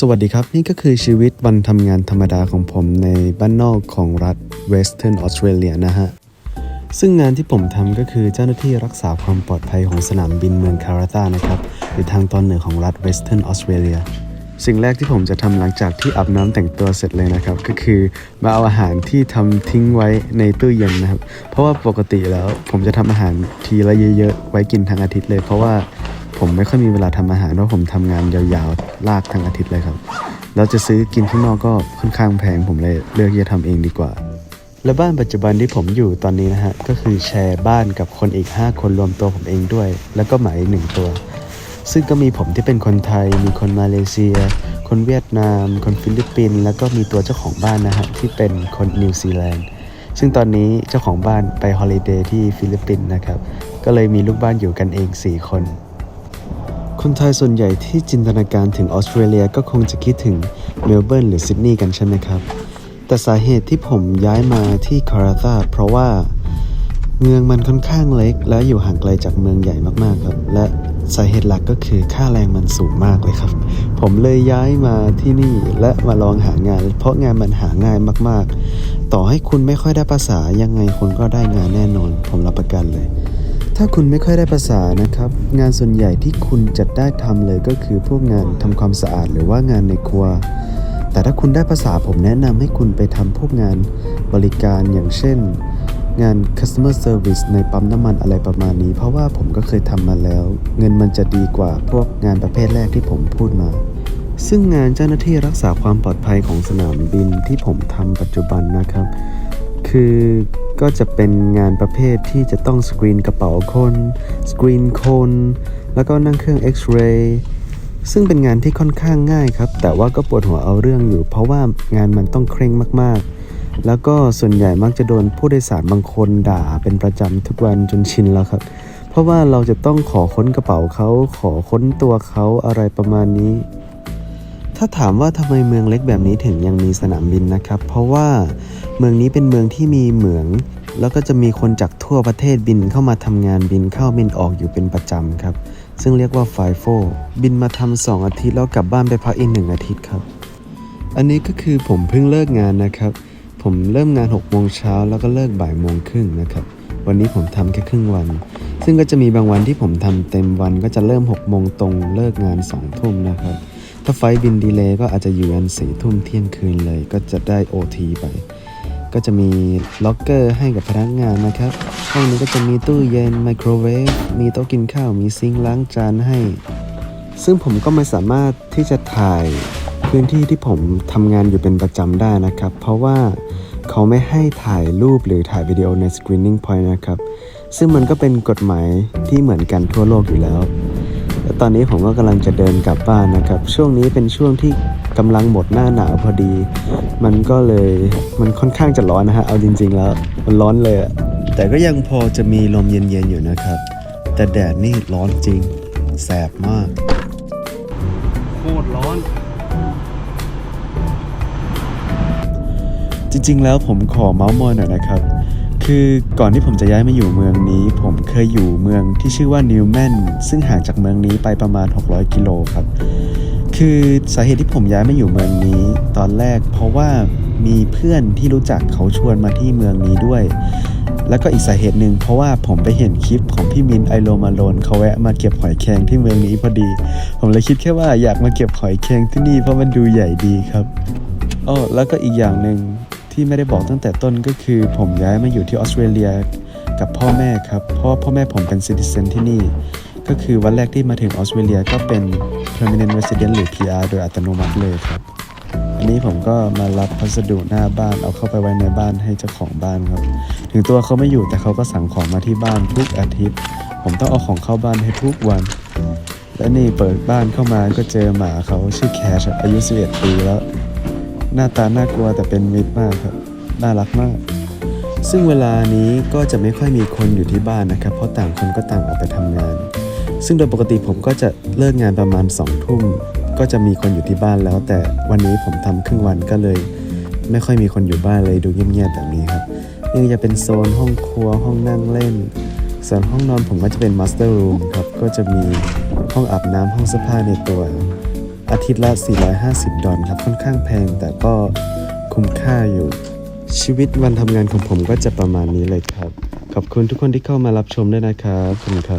สวัสดีครับ นี่ก็คือชีวิตวันทำงานธรรมดาของผมในบ้านนอกของรัฐเวสเทิร์นออสเตรเลียนะฮะ ซึ่งงานที่ผมทำก็คือเจ้าหน้าที่รักษาความปลอดภัยของสนามบินเมืองคาราตานะครับอยู่ทางตอนเหนือของรัฐเวสเทิร์นออสเตรเลียสิ่งแรกที่ผมจะทำหลังจากที่อาบน้ำแต่งตัวเสร็จเลยนะครับ ก็คือมาเอาอาหารที่ทำทิ้งไว้ในตู้เย็นนะครับ เพราะว่าปกติแล้วผมจะทำอาหารทีละเยอะๆ ไว้กินทั้งอาทิตย์เลย เพราะว่า ผมไม่ค่อยมีเวลาทำอาหารเพราะผมทำงานยาวๆ ลากทั้งอาทิตย์เลยครับ แล้วจะซื้อกินข้างนอกก็ค่อนข้างแพงผมเลยเลือกที่จะทำเองดีกว่า และบ้านปัจจุบันที่ผมอยู่ตอนนี้นะฮะก็คือแชร์บ้านกับคนอีก 5 คนรวมตัวผมเองด้วย แล้วก็หมาอีกหนึ่งตัว ซึ่งก็มีผมที่เป็นคนไทย มีคนมาเลเซีย คนเวียดนาม คนฟิลิปปินส์แล้วก็มีตัวเจ้าของบ้านนะฮะที่เป็นคนนิวซีแลนด์ซึ่งตอนนี้เจ้าของบ้านไปฮอลิเดย์ที่ฟิลิปปินส์นะครับ ก็เลยมีลูกบ้านอยู่กันเอง 4 คน คนไทยส่วนใหญ่ที่จินตนาการถึงออสเตรเลียก็คงจะคิดถึงเมลเบิร์นหรือซิดนีย์กันใช่ไหมครับ แต่สาเหตุที่ผมย้ายมาที่คาราธาเพราะว่าเมืองมันค่อนข้างเล็ก และอยู่ห่างไกลจากเมืองใหญ่มากๆครับ และสาเหตุหลักก็คือค่าแรงมันสูงมากเลยครับ ผมเลยย้ายมาที่นี่และมาลองหางาน เพราะงานมันหาง่ายมากๆ ต่อให้คุณไม่ค่อยได้ภาษายังไงคุณก็ได้งานแน่นอน ผมรับประกันเลย ถ้าคุณไม่ค่อยได้ภาษานะครับ งานส่วนใหญ่ที่คุณจะได้ทำเลยก็คือพวกงานทำความสะอาดหรือว่างานในครัว แต่ถ้าคุณได้ภาษาผมแนะนำให้คุณไปทำพวกงานบริการอย่างเช่น งาน customer service ในปั๊มน้ำมันอะไรประมาณนี้ เพราะว่าผมก็เคยทำมาแล้ว เงินมันจะดีกว่าพวกงานประเภทแรกที่ผมพูดมาซึ่งงานเจ้าหน้าที่รักษาความปลอดภัยของสนามบินที่ผมทำปัจจุบันนะครับ คือก็จะเป็นงานประเภทที่จะต้องสกรีนกระเป๋าคน สกรีนคน แล้วก็นั่งเครื่องเอ็กซเรย์ซึ่งเป็นงานที่ค่อนข้างง่ายครับ แต่ว่าก็ปวดหัวเอาเรื่องอยู่ เพราะว่างานมันต้องเคร่งมากๆ แล้วก็ส่วนใหญ่มักจะโดนผู้โดยสารบางคนด่าเป็นประจำทุกวันจนชินแล้วครับ เพราะว่าเราจะต้องขอค้นกระเป๋าเขาขอค้นตัวเขาอะไรประมาณนี้ ถ้าถามว่าทำไมเมืองเล็กแบบนี้ถึงยังมีสนามบินนะครับ เพราะว่าเมืองนี้เป็นเมืองที่มีเหมือง แล้วก็จะมีคนจากทั่วประเทศบินเข้ามาทำงานบินเข้าบินออกอยู่เป็นประจำครับ ซึ่งเรียกว่าไฟโฟบินมาทำสองอาทิตย์แล้วกลับบ้านไปพักอีกหนึ่งอาทิตย์ครับ อันนี้ก็คือผมเพิ่งเลิกงานนะครับ ผมเริ่มงาน6โมงเช้าแล้วก็เลิกบ่ายโมงครึ่งนะครับวันนี้ผมทำแค่ครึ่งวัน ซึ่งก็จะมีบางวันที่ผมทำเต็มวันก็จะเริ่ม6โมงตรงเลิกงาน2ทุ่มนะครับ ถ้าไฟบินดีเลย์ก็อาจจะอยู่ยันสี่ทุ่มเที่ยงคืนเลย ก็จะได้ OT ไป ก็จะมีล็อกเกอร์ให้กับพนักงานนะครับ ห้องนี้ก็จะมีตู้เย็นไมโครเวฟ มีโต๊ะกินข้าว มีซิงค์ล้างจานให้ ซึ่งผมก็ไม่สามารถที่จะถ่ายพื้นที่ที่ผมทำงานอยู่เป็นประจำได้นะครับ เพราะว่าเขาไม่ให้ถ่ายรูปหรือถ่ายวิดีโอใน Screening Point นะครับ ซึ่งมันก็เป็นกฎหมายที่เหมือนกันทั่วโลกอยู่แล้ว ตอนนี้ผมก็กำลังจะเดินกลับบ้านนะครับ ช่วงนี้เป็นช่วงที่กำลังหมดหน้าหนาวพอดี มันก็เลยมันค่อนข้างจะร้อนนะฮะ เอาจริง ๆ แล้วมันร้อนเลยอะแต่ก็ยังพอจะมีลมเย็นๆอยู่นะครับ แต่แดดนี่ร้อนจริง แสบมาก โคตรร้อน จริง ๆ แล้วผมขอเมาส์มอยหน่อยนะครับ คือก่อนที่ผมจะย้ายมาอยู่เมืองนี้ ผมเคยอยู่เมืองที่ชื่อว่านิวแมนซึ่งห่างจากเมืองนี้ไปประมาณ 600 กิโลครับ คือสาเหตุที่ผมย้ายมาอยู่เมืองนี้ ตอนแรกเพราะว่ามีเพื่อนที่รู้จักเขาชวนมาที่เมืองนี้ด้วย แล้วก็อีกสาเหตุหนึ่งเพราะว่าผมไปเห็นคลิปของพี่มินไอโลมาโลนเขาแวะมาเก็บหอยแครงที่เมืองนี้พอดี ผมเลยคิดแค่ว่าอยากมาเก็บหอยแครงที่นี่เพราะมันดูใหญ่ดีครับอ้อแล้วก็อีกอย่างหนึ่ง ที่ไม่ได้บอกตั้งแต่ต้นก็คือ ผมย้ายมาอยู่ที่ออสเตรเลียกับพ่อแม่ครับเพราะพ่อแม่ผมเป็นซิติเซนที่นี่ ก็คือวันแรกที่มาถึงออสเตรเลียก็เป็น permanent resident หรือ PR โดยอัตโนมัติเลยครับ อันนี้ผมก็มารับพัสดุหน้าบ้านเอาเข้าไปไว้ในบ้านให้เจ้าของบ้านครับ ถึงตัวเขาไม่อยู่แต่เขาก็สั่งของมาที่บ้านทุกอาทิตย์ ผมต้องเอาของเข้าบ้านให้ทุกวันและนี่เปิดบ้านเข้ามาก็เจอหมาเขาชื่อแคชอายุ 11 ปีแล้ว หน้าตาน่ากลัวแต่เป็นมิตรมากครับ น่ารักมาก ซึ่งเวลานี้ก็จะไม่ค่อยมีคนอยู่ที่บ้านนะครับ เพราะต่างคนก็ต่างออกไปทำงาน ซึ่งโดยปกติผมก็จะเลิกงานประมาณ2องทุ่ม ก็จะมีคนอยู่ที่บ้านแล้ว แต่วันนี้ผมทำครึ่งวันก็เลย ไม่ค่อยมีคนอยู่บ้านเลยดูเงียบๆแบบนี้ครับนี่จะเป็นโซนห้องครัวห้องนั่งเล่น ส่วนห้องนอนผมก็จะเป็นมาสเตอร์รูมครับ ก็จะมีห้องอาบน้ำห้องเสื้อผ้าในตัว อาทิตย์ละ 450 ดอลครับค่อนข้างแพงแต่ก็คุ้มค่าอยู่ ชีวิตวันทำงานของผมก็จะประมาณนี้เลยครับ ขอบคุณทุกคนที่เข้ามารับชมด้วยนะครับขอบคุณครับ